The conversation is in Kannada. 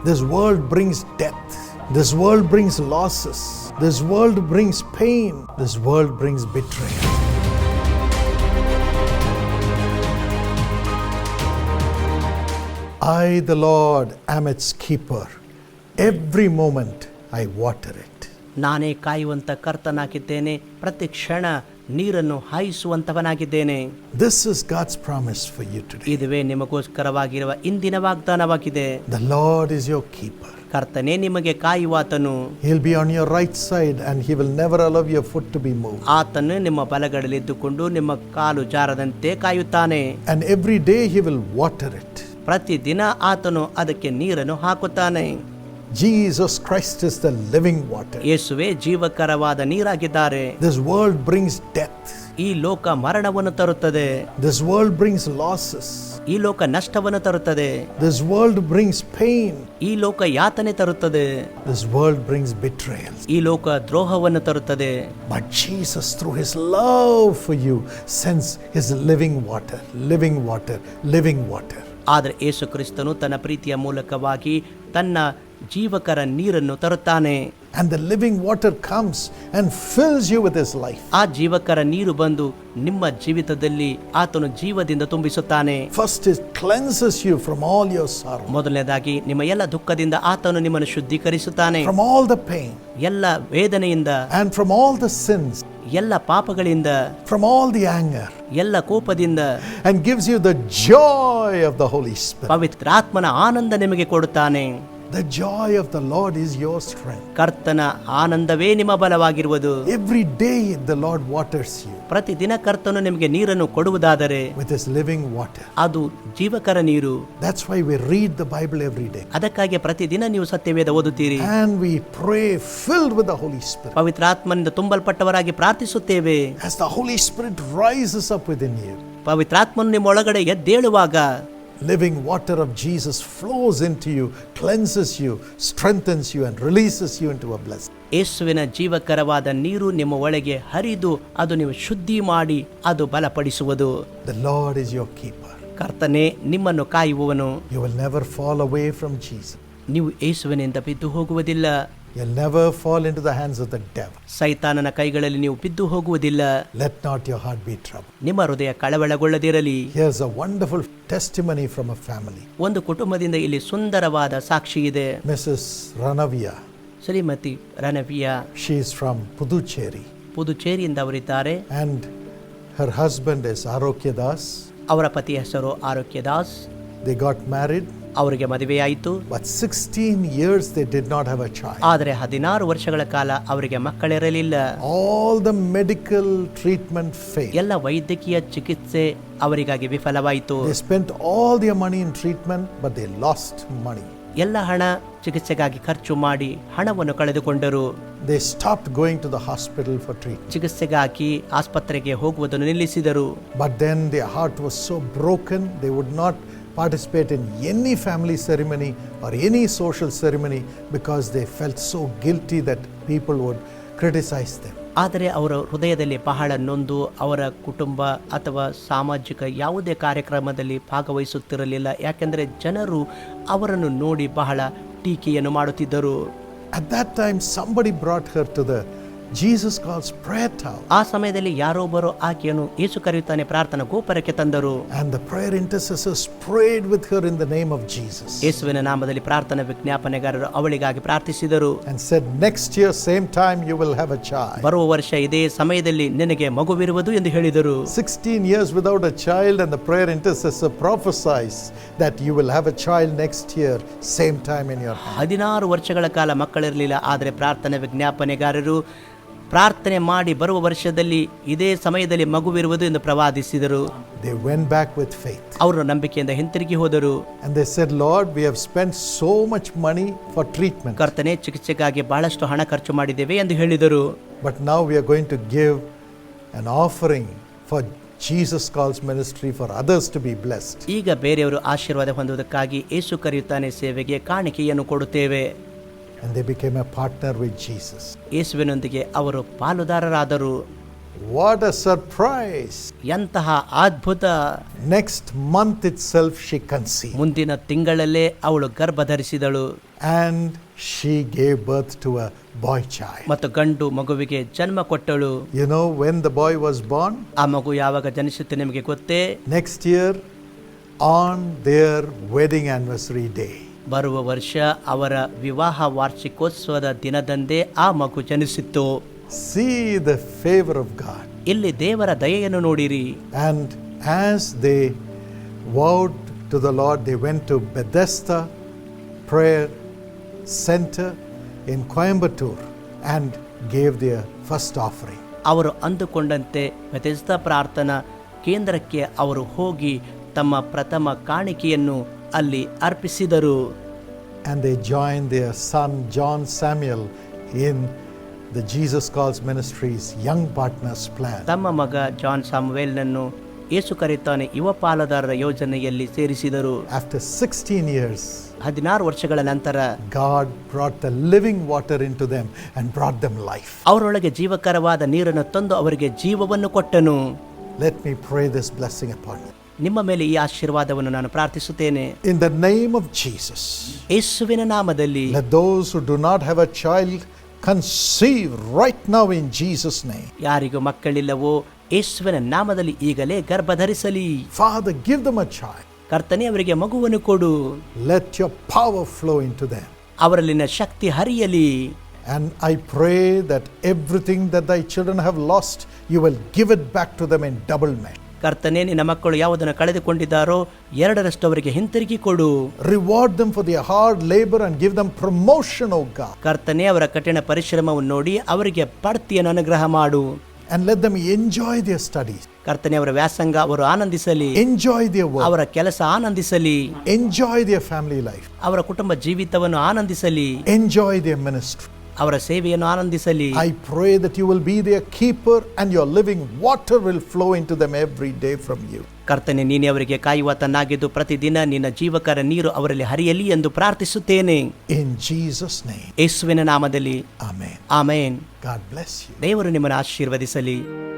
This world brings death. This world brings losses. This world brings pain. This world brings betrayal. I, the Lord, am its keeper. Every moment I water it. ನಾನೇ ಕಾಯುವಂತ ಕರ್ತನಾಗಿದ್ದೇನೆ ಪ್ರತಿ ಕ್ಷಣ ನೀರನ್ನು ಹಾಯಿಸುವಂತವನಾಗಿದ್ದೇನೆ this is God's promise for you today ಇದುವೇ ನಿಮಗೋಸ್ಕರವಾಗಿರುವ ಇಂದಿನ ವಾಗ್ದಾನವಾಗಿದೆ. The Lord is your keeper ಕರ್ತನೇ ನಿಮಗೆ ಕಾಯುವಾತನು. He'll be on your right side and he will never allow your foot to be move ಆತನು ನಿಮ್ಮ ಬಲಗಡೆಯಲ್ಲಿ ಇದ್ದುಕೊಂಡು ನಿಮ್ಮ ಕಾಲು ಜಾರದಂತೆ ಕಾಯುತ್ತಾನೆ. And every day he will water it ಪ್ರತಿದಿನ ಆತನು ಅದಕ್ಕೆ ನೀರನ್ನು ಹಾಕುತ್ತಾನೆ. Jesus Christ is the living water. ಯೇಸುವೆ ಜೀವಕರವಾದ ನೀರಾಗಿದ್ದಾರೆ This world brings death. ಈ ಲೋಕ ಮರಣವನ್ನು ತರುತ್ತದೆ This world brings losses. ಈ ಲೋಕ ನಷ್ಟವನ್ನು ತರುತ್ತದೆ This world brings pain. ಈ ಲೋಕ ಯಾತನೆ ತರುತ್ತದೆ This world brings betrayal. ಈ ಲೋಕ ದ್ರೋಹವನ್ನು ತರುತ್ತದೆ But Jesus, through His love for you, sends His living water, living water, living water. ಆದರೆ ಯೇಸು ಕ್ರಿಸ್ತನು ತನ್ನ ಪ್ರೀತಿಯ ಮೂಲಕವಾಗಿ ತನ್ನ ಜೀವಕರ ನೀರನ್ನು ತರುತ್ತಾನೆ. And the living water comes and fills you with his life ಆ ಜೀವಕರ ನೀರು ಬಂದು ನಿಮ್ಮ ಜೀವಿತದಲ್ಲಿ ಆತನು ಜೀವದಿಂದ ತುಂಬಿಸುತ್ತಾನೆ. First is cleanses you from all your sorrow ಮೊದಲನೇದಾಗಿ ನಿಮ್ಮ ಎಲ್ಲ ದುಃಖದಿಂದ ಆತನು ನಿಮ್ಮನ್ನು ಶುದ್ಧೀಕರಿಸುತ್ತಾನೆ. ಫ್ರಮ್ ಆಲ್ ದ ಪೇನ್ ಎಲ್ಲ ವೇದನೆಯಿಂದ. And from all the sins ಎಲ್ಲ ಪಾಪಗಳಿಂದ. ಫ್ರಮ್ ಆಲ್ ದಿ ಆಂಗರ್ ಎಲ್ಲ ಕೋಪದಿಂದ. And gives you the joy of the Holy Spirit ಪವಿತ್ರಾತ್ಮನ ಆನಂದ ನಿಮಗೆ ಕೊಡುತ್ತಾನೆ. The joy of the Lord is your strength. ಕರ್ತನ ಆನಂದವೇ ನಿಮ್ಮ ಬಲವಾಗಿರುವುದು Every day, the Lord waters you ಪ್ರತಿದಿನ ಕರ್ತನು ನಿಮಗೆ ನೀರನ್ನು ಕೊಡುವುದಾದರೆ with His living water. ಅದು ಜೀವಕರ ನೀರು That's why we read the Bible every day. ಅದಕ್ಕಾಗಿ ಪ್ರತಿದಿನ ನೀವು ಸತ್ಯವೇದ ಓದುತ್ತೀರಿ And we pray filled with the Holy Spirit. ಪವಿತ್ರಾತ್ಮನಿಂದ ತುಂಬಲ್ಪಟ್ಟವರಾಗಿ ಪ್ರಾರ್ಥಿಸುತ್ತೇವೆ As the Holy Spirit rises up within you, ಪವಿತ್ರಾತ್ಮನು ನಿಮ್ಮ ಒಳಗಡೆ ಎದ್ದೇಳುವಾಗ living water of Jesus flows into you, cleanses you, strengthens you, and releases you into a blessing. ಯೇಸುವಿನ ಜೀವಕರವಾದ ನೀರು ನಿಮ್ಮ ಒಳಗೆ ಹರಿದು ಅದು ನೀವು ಶುದ್ಧಿ ಮಾಡಿ ಅದು ಬಲಪಡಿಸುವುದು The Lord is your keeper. ಕರ್ತನೆ ನಿಮ್ಮನ್ನು ಕಾಯುವವನು You will never fall away from Jesus. ನೀವು ಯೇಸುವಿನಿಂದ ಬಿದ್ದು ಹೋಗುವುದಿಲ್ಲ You'll never fall into the hands of the devil. ಸೈತಾನನ ಕೈಗಳಲ್ಲಿ ನೀವು ಬಿದ್ದು ಹೋಗುವುದಿಲ್ಲ Let not your heart be troubled. ನಿಮ್ಮ ಹೃದಯ ಕಳವಳಗೊಳ್ಳದಿರಲಿ Here's a wonderful testimony from a family. ಒಂದು ಕುಟುಂಬದಿಂದ ಇಲ್ಲಿ ಸುಂದರವಾದ ಸಾಕ್ಷಿ ಇದೆ Mrs. Ranavia, Shrimati ರಣವಿಯ she is from Puducherry, ಪುದುಚೇರಿಯಿಂದ ಅವರಿದ್ದಾರೆ and her husband is Arokya Das. ಅವರ ಪತಿಯ ಹೆಸರು ಆರೋಗ್ಯ ದಾಸ್ They got married, ಅವರಿಗೆ ಮದುವೆಯಾಯಿತು but 16 years they did not have a child. ಆದರೆ ಹದಿನಾರು ವರ್ಷಗಳ ಕಾಲ ಅವರಿಗೆ ಮಕ್ಕಳಿರಲಿಲ್ಲ All the medical treatment failed. ಎಲ್ಲ ವೈದ್ಯಕೀಯ ಚಿಕಿತ್ಸೆ ಅವರಿಗಾಗಿ ವಿಫಲವಾಯಿತು They spent all their money in treatment, but they lost money. ಎಲ್ಲ ಹಣ ಚಿಕಿತ್ಸೆಗಾಗಿ ಖರ್ಚು ಮಾಡಿ ಹಣವನ್ನು ಕಳೆದುಕೊಂಡರು They stopped going to the hospital for treatment. ಚಿಕಿತ್ಸೆಗಾಗಿ ಆಸ್ಪತ್ರೆಗೆ ಹೋಗುವುದನ್ನು ನಿಲ್ಲಿಸಿದರು But then their heart was so broken, they would not participate in any family ceremony or any social ceremony because they felt so guilty that people would criticize them. ಆದರೆ ಅವರ ಹೃದಯದಲ್ಲಿ ಬಹಳ ನೊಂದು ಅವರ ಕುಟುಂಬ ಅಥವಾ ಸಾಮಾಜಿಕ ಯಾವುದೇ ಕಾರ್ಯಕ್ರಮದಲ್ಲಿ ಭಾಗವಹಿಸುತ್ತಿರಲಿಲ್ಲ ಯಾಕೆಂದರೆ ಜನರು ಅವರನ್ನು ನೋಡಿ ಬಹಳ ಟೀಕೆಯನ್ನು ಮಾಡುತ್ತಿದ್ದರು At that time, somebody brought her to the Jesus calls prayer tower. ಆ ಸಮಯದಲ್ಲಿ ಯಾರೊಬ್ಬರು ಆಕೆಯನ್ನು ಏಸು ಕರೆಯುತ್ತಾನೆ ಪ್ರಾರ್ಥನಾ ಗೋಪುರಕ್ಕೆ ತಂದರು And the prayer intercessors prayed with her in the name of Jesus ಯೇಸುವಿನ ನಾಮದಲ್ಲಿ ಪ್ರಾರ್ಥನಾ ವಿಜ್ಞಾಪನೆಗಾರರು ಅವಳಿಗಾಗಿ ಪ್ರಾರ್ಥಿಸಿದರು and said, Next year, same time, you will have a child. ಬರುವ ವರ್ಷ ಇದೇ ಸಮಯದಲ್ಲಿ ನಿನಗೆ ಮಗುವಿರುವುದು ಎಂದು ಹೇಳಿದರು 16 years without a child, and the prayer intercessor prophesies that you will have a child next year, same time in your hand. ಹದಿನಾರು ವರ್ಷಗಳ ಕಾಲ ಮಕ್ಕಳಿರಲಿಲ್ಲ ಆದರೆ ಪ್ರಾರ್ಥನಾ ವಿಜ್ಞಾಪನೆಗಾರರು ಪ್ರಾರ್ಥನೆ ಮಾಡಿ ಬರುವ ವರ್ಷದಲ್ಲಿ ಇದೇ ಸಮಯದಲ್ಲಿ ಮಗುವಿರುವುದು ಎಂದು ಪ್ರವಾದಿಸಿದರು. ಅವರು ನಂಬಿಕೆಯಿಂದ ಹಿಂತಿರುಗಿ ಹೋದರು. So much money for treatment ಕರ್ತನೆ ಚಿಕಿತ್ಸೆಗಾಗಿ ಬಹಳಷ್ಟು ಹಣ ಖರ್ಚು ಮಾಡಿದ್ದೇವೆ ಎಂದು ಹೇಳಿದರು. But now we going to give an offering for Jesus calls ministry for others to be blessed ಈಗ ಬೇರೆಯವರು ಆಶೀರ್ವಾದ ಹೊಂದುವುದಕ್ಕಾಗಿ ಯೇಸು ಕರೆಯುತ್ತಾನೆ ಸೇವೆಗೆ ಕಾಣಿಕೆಯನ್ನು ಕೊಡುತ್ತೇವೆ. And they became a partner with Jesus. ಯೇಸುವಿನೊಂದಿಗೆ ಅವರು ಪಾಲುದಾರರಾದರು What a surprise! ಎಂತಹ ಅದ್ಭುತ Next month itself, she conceived ಮುಂದಿನ ತಿಂಗಳಲ್ಲೇ ಅವಳು ಗರ್ಭ ಧರಿಸಿದಳು and she gave birth to a boy child. ಮತ್ತು ಗಂಡು ಮಗುವಿಗೆ ಜನ್ಮ ಕೊಟ್ಟಳು You know when the boy was born? ಆ ಮಗು ಯಾವಾಗ ಜನಿಸುತ್ತೆ ನಿಮಗೆ ಗೊತ್ತೇ Next year, on their wedding anniversary day. ಬರುವ ವರ್ಷ ಅವರ ವಿವಾಹ ವಾರ್ಷಿಕೋತ್ಸವದ ದಿನದಂದೇ ಆ ಮಗು ಜನಿಸಿತ್ತು. See the favour of God ಇಲ್ಲಿ ದೇವರ ದಯೆಯನ್ನು ನೋಡಿರಿ. And as they vowed to the Lord they went to Bethesda prayer centre in Coimbatore and gave their first offering. ಅವರು ಅಂದುಕೊಂಡಂತೆ ಬೆದಸ್ತ ಪ್ರಾರ್ಥನಾ ಕೇಂದ್ರಕ್ಕೆ ಅವರು ಹೋಗಿ ತಮ್ಮ ಪ್ರಥಮ ಕಾಣಿಕೆಯನ್ನು ಅಲ್ಲಿ ಅರ್ಪಿಸಿದರು and they join their son John Samuel in the Jesus Calls ministries Young Partners Plan. ತಮ್ಮ ಮಗ ಜಾನ್ ಸಾಮ್ವೇಲ್ನನ್ನು ಯೇಸು ಕರೆಯುತ್ತಾನೆ ಯುವ ಪಾಲುದಾರರ ಯೋಜನೆಯಲ್ಲಿ ಸೇರಿಸಿದರು ಆಫ್ಟರ್ 16 years, ಹದಿನಾರು ವರ್ಷಗಳ ನಂತರ God brought the living water into them and brought them life. ಅವರೊಳಗೆ ಜೀವಕರವಾದ ನೀರನ್ನು ತಂದು ಅವರಿಗೆ ಜೀವವನ್ನು ಕೊಟ್ಟನು Let me pray this blessing upon you. ನಿಮ್ಮ ಮೇಲೆ ಈ ಆಶೀರ್ವಾದವನ್ನು ನಾನು ಪ್ರಾರ್ಥಿಸುತ್ತೇನೆ in the name of Jesus ಯೇಸುವಿನ ನಾಮದಲ್ಲಿ let those who do not have a child conceive right now in Jesus' name. ಯಾರಿಗೂ ಮಕ್ಕಳಿಲ್ಲವೋ ಯೇಸುವಿನ ನಾಮದಲ್ಲಿ ಈಗಲೇ ಗರ್ಭಧರಿಸಲಿ Father Father, give them a child. ಕರ್ತನೆ ಅವರಿಗೆ ಮಗುವನ್ನು ಕೊಡು Let your power flow into them. ಅವರಲ್ಲಿನ Shakti ಹರಿಯಲಿ And I pray that everything that thy children have lost, you will give it back to them in double measure. ಕರ್ತನೆ ನಿನ್ನ ಮಕ್ಕಳು ಯಾವುದನ್ನು ಕಳೆದುಕೊಂಡಿದ್ದಾರೋ ಎರಡರಷ್ಟು ಅವರಿಗೆ ಹಿಂತಿರುಗಿ ಕೊಡು. Reward them for the hard labour and give them promotion God. ಕರ್ತನೆ ಅವರ ಕಠಿಣ ಪರಿಶ್ರಮವನ್ನು ನೋಡಿ ಅವರಿಗೆ ಪಡ್ತಿಯನ್ನು ಅನುಗ್ರಹ ಮಾಡು. And let them enjoy their studies, ಕರ್ತನೆ ಅವರ ವ್ಯಾಸಂಗ ಅವರು ಆನಂದಿಸಲಿ. Enjoy their work, ಅವರ ಕೆಲಸ ಆನಂದಿಸಲಿ. Enjoy their family life, ಅವರ ಕುಟುಂಬ ಜೀವಿತವನ್ನು ಆನಂದಿಸಲಿ. Enjoy their ministry. ಅವರ ಸೇವೆಯನ್ನು ಆನಂದಿಸಲಿ. I pray that you will be the keeper and your living water will flow into them every day from you ಕರ್ತನೆ ನೀನೆ ಅವರಿಗೆ ಕಾಯುವ ತನ್ನಾಗಿದ್ದು ಪ್ರತಿದಿನ ನಿನ್ನ ಜೀವಕರ ನೀರು ಅವರಲ್ಲಿ ಹರಿಯಲಿ ಎಂದು ಪ್ರಾರ್ಥಿಸುತ್ತೇನೆ. ಇನ್ ಜೀಸಸ್ ನೇಮ್ ಯೇಸುವಿನ ನಾಮದಲ್ಲಿ. Amen amen. God bless you ದೇವರು ನಿಮ್ಮನ್ನು ಆಶೀರ್ವದಿಸಲಿ.